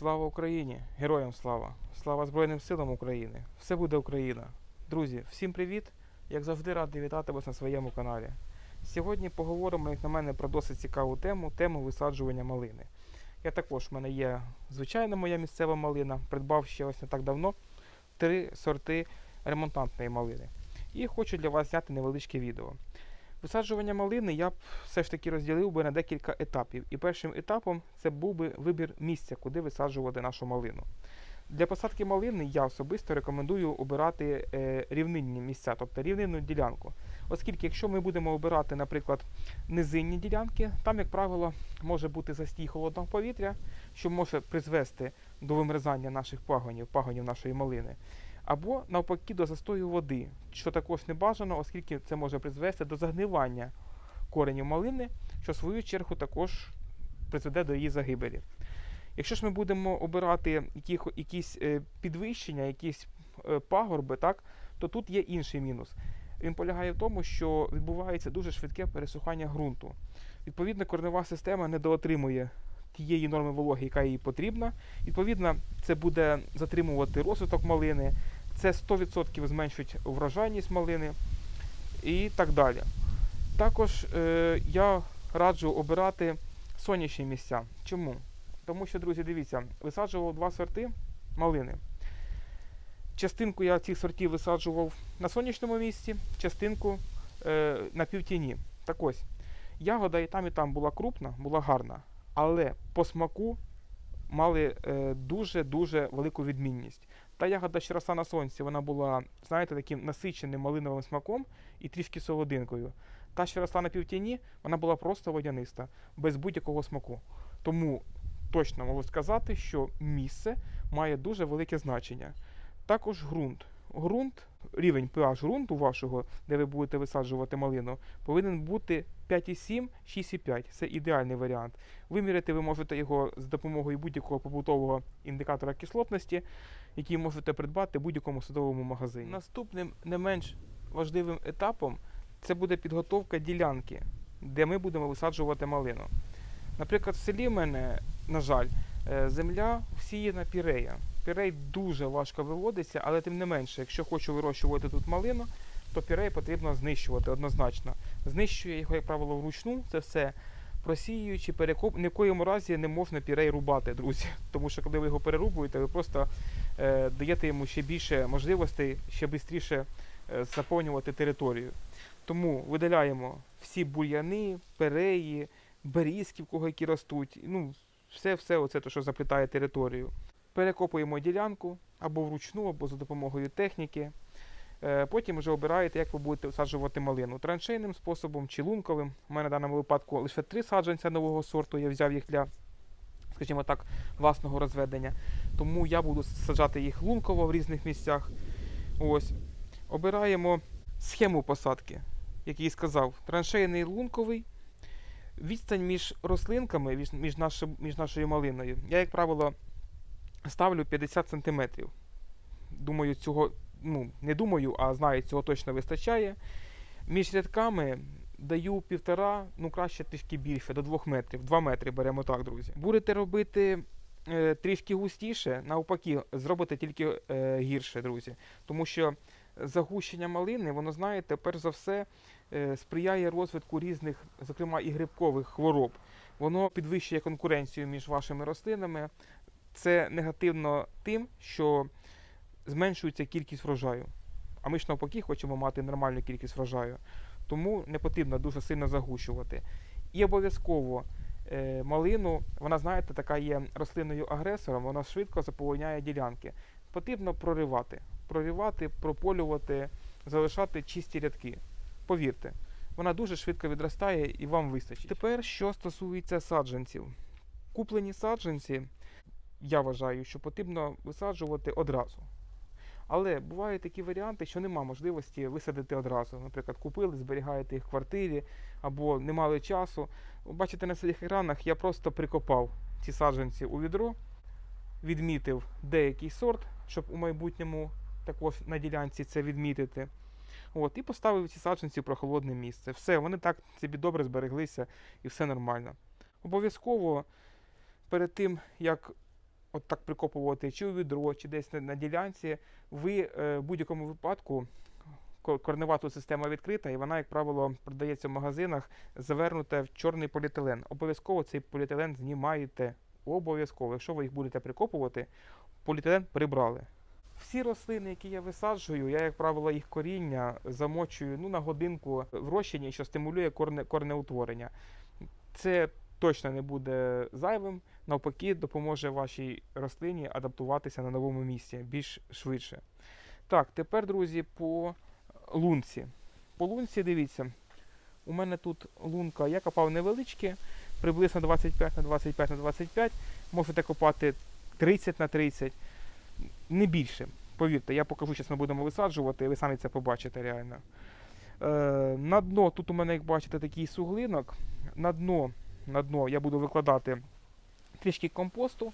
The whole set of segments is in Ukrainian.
Слава Україні! Героям слава! Слава Збройним силам України! Все буде Україна! Друзі, всім привіт! Як завжди радий вітати вас на своєму каналі. Сьогодні поговоримо, як на мене, про досить цікаву тему тему висаджування малини. Я також в мене є звичайна моя місцева малина, придбав ще ось не так давно три сорти ремонтантної малини. І хочу для вас зняти невеличке відео. Висаджування малини я б все ж таки розділив би на декілька етапів. І першим етапом це був би вибір місця, куди висаджувати нашу малину. Для посадки малини я особисто рекомендую обирати е, рівнинні місця, тобто рівнинну ділянку. Оскільки, якщо ми будемо обирати, наприклад, низинні ділянки, там, як правило, може бути застій холодного повітря, що може призвести до вимерзання наших пагонів, пагонів нашої малини, або навпаки до застою води, що також не бажано, оскільки це може призвести до загнивання коренів малини, що в свою чергу також призведе до її загибелі. Якщо ж ми будемо обирати яких, якісь е, підвищення, якісь е, пагорби, так, то тут є інший мінус. Він полягає в тому, що відбувається дуже швидке пересухання ґрунту. Відповідно, коренева система недоотримує тієї норми вологи, яка їй потрібна. Відповідно, це буде затримувати розвиток малини, це 100% зменшить врожайність малини і так далі. Також е, я раджу обирати сонячні місця. Чому? Тому що, друзі, дивіться, висаджував два сорти малини. Частинку я цих сортів висаджував на сонячному місці, частинку е, на півтіні. Так ось, ягода і там, і там була крупна, була гарна, але по смаку мали е, дуже-дуже велику відмінність. Та ягода, що росла на сонці, вона була, знаєте, таким насиченим малиновим смаком і трішки солодинкою. Та, що росла на півтіні, вона була просто водяниста, без будь-якого смаку. Тому точно можу сказати, що місце має дуже велике значення. Також ґрунт. Ґрунт, рівень pH ґрунту вашого, де ви будете висаджувати малину, повинен бути 5,7, 6,5. Це ідеальний варіант. Виміряти ви можете його з допомогою будь-якого побутового індикатора кислотності, який можете придбати в будь-якому садовому магазині. Наступним не менш важливим етапом це буде підготовка ділянки, де ми будемо висаджувати малину. Наприклад, в селі в мене, на жаль, е, земля всіяна пірея. Пірей дуже важко виводиться, але тим не менше, якщо хочу вирощувати тут малину, то пірей потрібно знищувати однозначно. Знищує його, як правило, вручну, це все просіюючи, перекоп. Ні в коєму разі не можна пірей рубати, друзі. Тому що коли ви його перерубуєте, ви просто даєте йому ще більше можливостей, ще швидше е, заповнювати територію. Тому видаляємо всі бур'яни, переї, берізки, в кого які ростуть. Ну, все, все оце, то, що заплітає територію. Перекопуємо ділянку або вручну, або за допомогою техніки. Е, Потім вже обираєте, як ви будете всаджувати малину. Траншейним способом чи лунковим. У мене в даному випадку лише три саджанця нового сорту. Я взяв їх для, скажімо так, власного розведення. Тому я буду саджати їх лунково в різних місцях. Ось. Обираємо схему посадки, як я сказав, траншейний лунковий. Відстань між рослинками, між, між, нашим, між нашою малиною, я, як правило, ставлю 50 см. Думаю, цього, ну, не думаю, а знаю, цього точно вистачає. Між рядками даю півтора, ну краще трішки більше, до 2 метрів. 2 метри беремо так, друзі. Будете робити е, трішки густіше, навпаки, зробите тільки е, гірше, друзі. Тому що загущення малини, воно, знаєте, перш за все е, сприяє розвитку різних, зокрема і грибкових хвороб. Воно підвищує конкуренцію між вашими рослинами. Це негативно тим, що зменшується кількість врожаю. А ми ж навпаки хочемо мати нормальну кількість врожаю. Тому не потрібно дуже сильно загущувати. І обов'язково е, малину, вона, знаєте, така є рослинною агресором, вона швидко заполоняє ділянки. Потрібно проривати, проривати, прополювати, залишати чисті рядки. Повірте, вона дуже швидко відростає і вам вистачить. Тепер, що стосується саджанців. Куплені саджанці, я вважаю, що потрібно висаджувати одразу. Але бувають такі варіанти, що нема можливості висадити одразу. Наприклад, купили, зберігаєте їх в квартирі або не мали часу. Бачите, на своїх екранах я просто прикопав ці саджанці у відро, відмітив деякий сорт, щоб у майбутньому також на ділянці це відмітити. От, і поставив ці саджанці в прохолодне місце. Все, вони так собі добре збереглися і все нормально. Обов'язково перед тим, як от так прикопувати чи у відро, чи десь на, на ділянці, ви е, в будь-якому випадку ко- корнева тут система відкрита, і вона, як правило, продається в магазинах, завернута в чорний поліетилен. Обов'язково цей поліетилен знімаєте. Обов'язково. Якщо ви їх будете прикопувати, поліетилен прибрали. Всі рослини, які я висаджую, я, як правило, їх коріння замочую ну, на годинку в розчині, що стимулює корне, корнеутворення. Це точно не буде зайвим, навпаки, допоможе вашій рослині адаптуватися на новому місці більш швидше. Так, тепер, друзі, по лунці. По лунці, дивіться, у мене тут лунка, я копав невеличкі, приблизно 25 на 25 на 25. Можете копати 30 на 30, не більше. Повірте, я покажу, зараз ми будемо висаджувати, і ви самі це побачите реально. Е, на дно, тут у мене, як бачите, такий суглинок. На дно, на дно я буду викладати трішки компосту,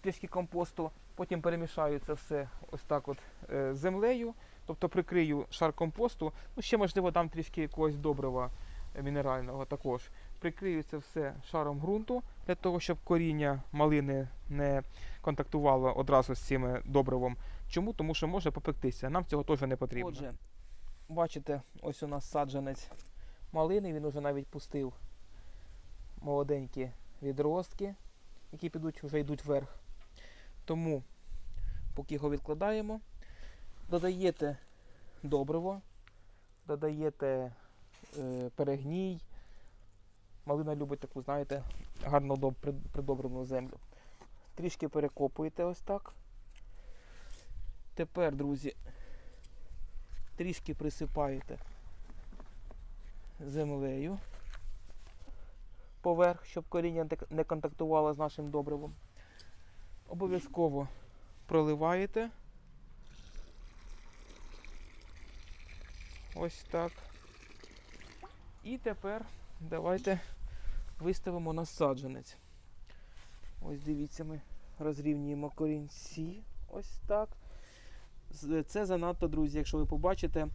трішки компосту, потім перемішаю це все ось так от е, з землею, тобто прикрию шар компосту, ну ще можливо дам трішки якогось добрива е, мінерального також. Прикрию це все шаром ґрунту для того, щоб коріння малини не контактувало одразу з цим е, добривом. Чому? Тому що може попектися. Нам цього теж не потрібно. Отже, бачите, ось у нас саджанець малини, він уже навіть пустив молоденькі відростки, які підуть, вже йдуть вверх. Тому, поки його відкладаємо, додаєте добриво, додаєте е, перегній. Малина любить таку, знаєте, гарно доб- придобрену землю. Трішки перекопуєте ось так. Тепер, друзі, трішки присипаєте землею поверх, щоб коріння не- контактувало з нашим добривом. Обов'язково проливаєте. Ось так. І тепер давайте виставимо на саджанець. Ось дивіться, ми розрівнюємо корінці. Ось так. Це занадто, друзі, якщо ви побачите,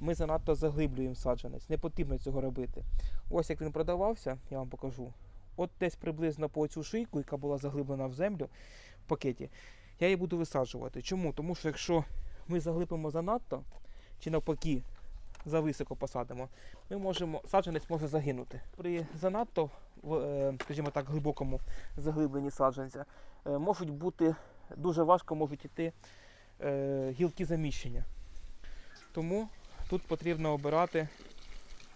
ми занадто заглиблюємо саджанець. Не потрібно цього робити. Ось як він продавався, я вам покажу. От десь приблизно по цю шийку, яка була заглиблена в землю в пакеті, я її буду висаджувати. Чому? Тому що якщо ми заглибимо занадто, чи навпаки зависоко посадимо, ми можемо, саджанець може загинути. При занадто, е, скажімо так, глибокому заглибленні саджанця е, можуть бути дуже важко можуть йти е, гілки заміщення. Тому тут потрібно обирати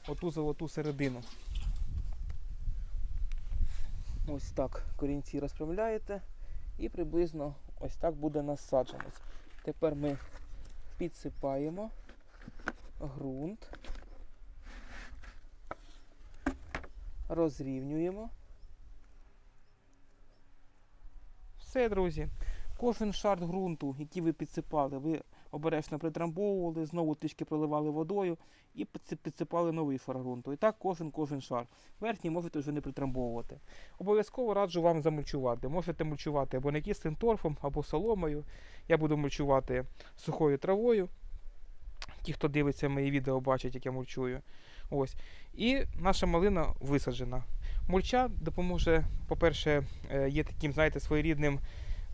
оту золоту середину. Ось так корінці розправляєте і приблизно ось так буде насадженець. Тепер ми підсипаємо ґрунт, розрівнюємо. Все, друзі. Кожен шар ґрунту, який ви підсипали, ви обережно притрамбовували, знову трішки проливали водою і підсипали новий шар ґрунту. І так кожен кожен шар. Верхній можете вже не притрамбовувати. Обов'язково раджу вам замульчувати. Можете мульчувати або некислим торфом, або соломою. Я буду мульчувати сухою травою. Ті, хто дивиться мої відео, бачать, як я мульчую. Ось. І наша малина висаджена. Мульча допоможе, по-перше, е, є таким, знаєте, своєрідним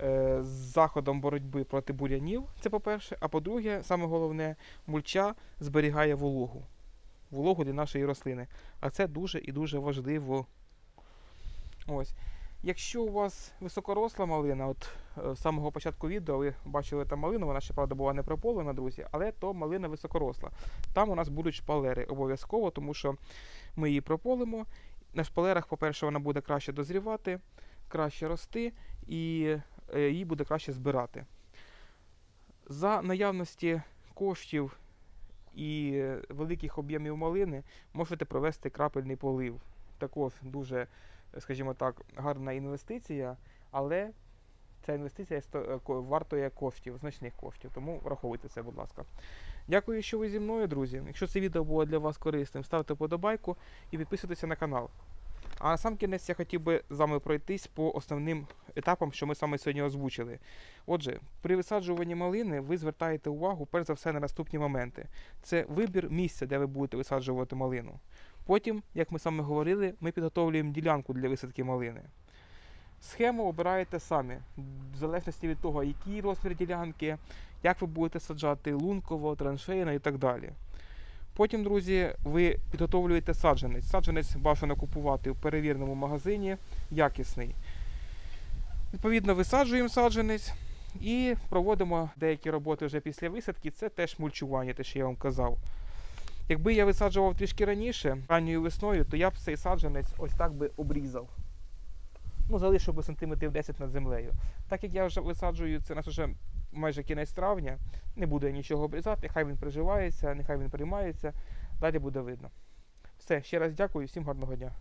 е, заходом боротьби проти бурянів. Це по-перше. А по-друге, саме головне, мульча зберігає вологу. Вологу для нашої рослини. А це дуже і дуже важливо. Ось. Якщо у вас високоросла малина, от е, з самого початку відео ви бачили там малину, вона ще правда була не прополена, друзі, але то малина високоросла. Там у нас будуть шпалери обов'язково, тому що ми її прополимо. На шпалерах, по-перше, вона буде краще дозрівати, краще рости і її буде краще збирати. За наявності коштів і е, великих об'ємів малини можете провести крапельний полив. Також дуже, е, скажімо так, гарна інвестиція, але ця інвестиція е, вартує коштів, значних коштів. Тому враховуйте це, будь ласка. Дякую, що ви зі мною, друзі. Якщо це відео було для вас корисним, ставте подобайку і підписуйтеся на канал. А на сам кінець я хотів би з вами пройтись по основним етапам, що ми саме сьогодні озвучили. Отже, при висаджуванні малини ви звертаєте увагу перш за все на наступні моменти: це вибір місця, де ви будете висаджувати малину. Потім, як ми саме говорили, ми підготовлюємо ділянку для висадки малини. Схему обираєте самі, в залежності від того, який розмір ділянки, як ви будете саджати лунково, траншейно і так далі. Потім, друзі, ви підготовлюєте саджанець. Саджанець бажано купувати в перевіреному магазині, якісний. Відповідно, висаджуємо саджанець і проводимо деякі роботи вже після висадки. Це теж мульчування, те, що я вам казав. Якби я висаджував трішки раніше, ранньою весною, то я б цей саджанець ось так би обрізав. Ну, залишив би сантиметрів 10 над землею. Так як я вже висаджую, це нас вже майже кінець травня, не буду я нічого обрізати, хай він приживається, нехай він приймається, далі буде видно. Все, ще раз дякую, всім гарного дня.